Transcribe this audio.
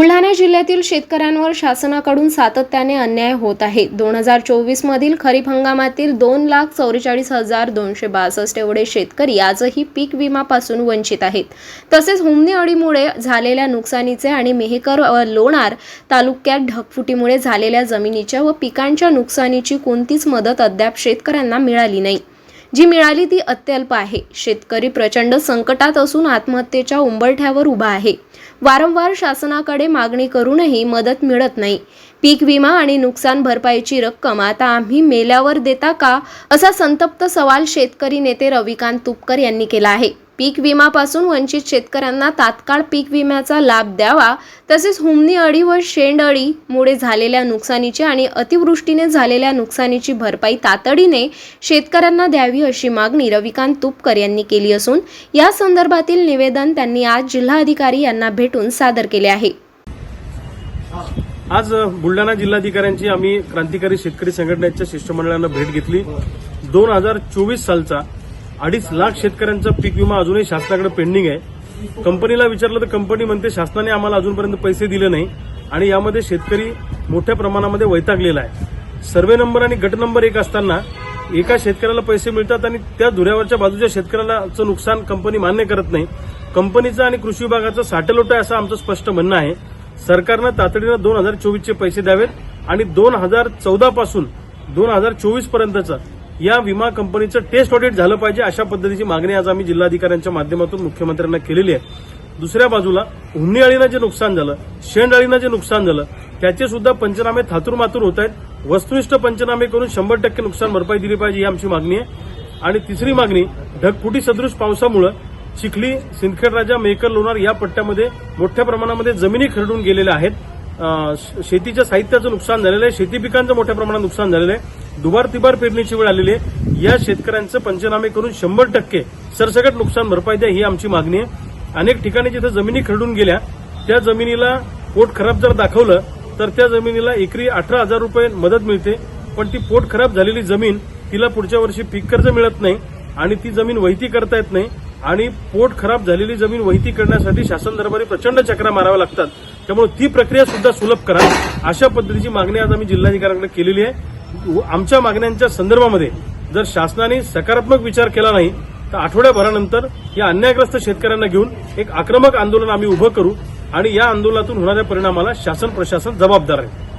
बुलढाणा जिल्ह्यातील शेतकऱ्यांवर शासनाकडून सातत्याने अन्याय होत आहे. दोन हजार चोवीस मधील खरीप हंगामातील दोन लाख चौवेचाळीस हजार दोनशे बासष्ट एवढे शेतकरी आजही पीक विमापासून वंचित आहेत. तसेच हुमणी अळीमुळे झालेल्या नुकसानीचे आणि मेहकर व लोणार तालुक्यात ढगफुटीमुळे झालेल्या जमिनीच्या व पिकांच्या नुकसानीची कोणतीच मदत अद्याप शेतकऱ्यांना मिळाली नाही. जी मिळाली ती अत्यल्प आहे. शेतकरी प्रचंड संकटात असून आत्महत्येच्या उंबरठ्यावर उभा आहे. वारंवार शासनाकडे मागणी करूनही मदत मिळत नाही. पीक विमा आणि नुकसान भरपाईची रक्कम आता आम्ही मेल्यावर देता का? असा संतप्त सवाल शेतकरी नेते रविकांत तुपकर यांनी केला आहे. पीक विमापासून वंचित शेतकऱ्यांना तात्काळ पीक विम्याचा लाभ द्यावा. तसेच हुमणी अळी व शेंडअळीमुळे झालेल्या नुकसानीची आणि अतिवृष्टीने झालेल्या नुकसानीची भरपाई तातडीने शेतकऱ्यांना द्यावी अशी मागणी रविकांत तुपकर यांनी केली असून या संदर्भातील निवेदन त्यांनी आज जिल्हाधिकारी यांना भेटून सादर केले आहे. आज अ, बुलढाणा जिल्हाधिकाऱ्यांची आम्ही क्रांतिकारी शेतकरी संघटनेच्या शिष्टमंडळानं भेट घेतली. दोन हजार चोवीस सालचा अडीच लाख शेतकऱ्यांचा पीक विमा अजूनही शासनाकडे पेंडिंग आहे. कंपनीला विचारलं तर कंपनी म्हणते शासनाने आम्हाला अजूनपर्यंत पैसे दिले नाही आणि यामध्ये शेतकरी मोठ्या प्रमाणामध्ये वैतागलेला आहे. सर्वे नंबर आणि गट नंबर एक असताना एका शेतकऱ्याला पैसे मिळतात आणि त्या धुऱ्यावरच्या बाजूच्या शेतकऱ्यालाचं नुकसान कंपनी मान्य करत नाही. कंपनीचं आणि कृषी विभागाचं साठलोट आहे असं आमचं स्पष्ट म्हणणं आहे. सरकारनं तातडीनं दोन हजार चोवीसचे पैसे द्यावेत आणि दोन हजार चौदा पासून दोन हजार चोवीस पर्यंतचं या विमा कंपनीचं टेस्ट ऑडिट झालं पाहिजे अशा पद्धतीची मागणी आज आम्ही जिल्हाधिकाऱ्यांच्या माध्यमातून मुख्यमंत्र्यांना केलेली आहे. दुसऱ्या बाजूला हुन्नी अळीनं जे नुकसान झालं शेंड अळीनं जे नुकसान झालं त्याचे सुद्धा पंचनामे थातूरमातूर होत आहेत. वस्तुनिष्ठ पंचनामे करून शंभर टक्के नुकसान भरपाई दिली पाहिजे ही आमची मागणी आहे. आणि तिसरी मागणी ढगफुटी सदृश पावसामुळं चिखली सिंदखेड राजा मेकर लोणार या पट्ट्यामध्ये मोठ्या प्रमाणामध्ये जमिनी खरडून गेलेल्या आहेत. शेतीच्या साहित्याचं नुकसान झालेलं आहे. शेती पिकांचं मोठ्या प्रमाणात नुकसान झालेलं आहे. दुबार तिबार पेरणीची वेळ आलेली आहे. या शेतकऱ्यांचं पंचनामे करून शंभर टक्के सरसकट नुकसान भरपाई द्या ही आमची मागणी आहे. अनेक ठिकाणी जिथं जमिनी खरडून गेल्या त्या जमिनीला पोट खराब जर दाखवलं तर त्या जमिनीला एकरी अठरा हजार रुपये मदत मिळते. पण ती पोट खराब झालेली जमीन तिला पुढच्या वर्षी पीक कर्ज मिळत नाही आणि ती जमीन वहिती करता येत नाही. आणि पोट खराब झालेली जमीन वहिती करण्यासाठी शासन दरबारी प्रचंड चक्रा माराव्या लागतात. त्यामुळे ती प्रक्रिया सुद्धा सुलभ करा. अशा पद्धतीची मागणी आज आम्ही जिल्हाधिकाऱ्यांकडे केलेली आहे. व आमच्या मागण्यांच्या संदर्भामध्ये जर शासनाने सकारात्मक विचार केला नाही तर आठवड्याभरानंतर या अन्यायग्रस्त शेतकऱ्यांना घेऊन एक आक्रमक आंदोलन आम्ही उभं करू आणि या आंदोलनातून होणाऱ्या परिणामाला शासन प्रशासन जबाबदार आहे.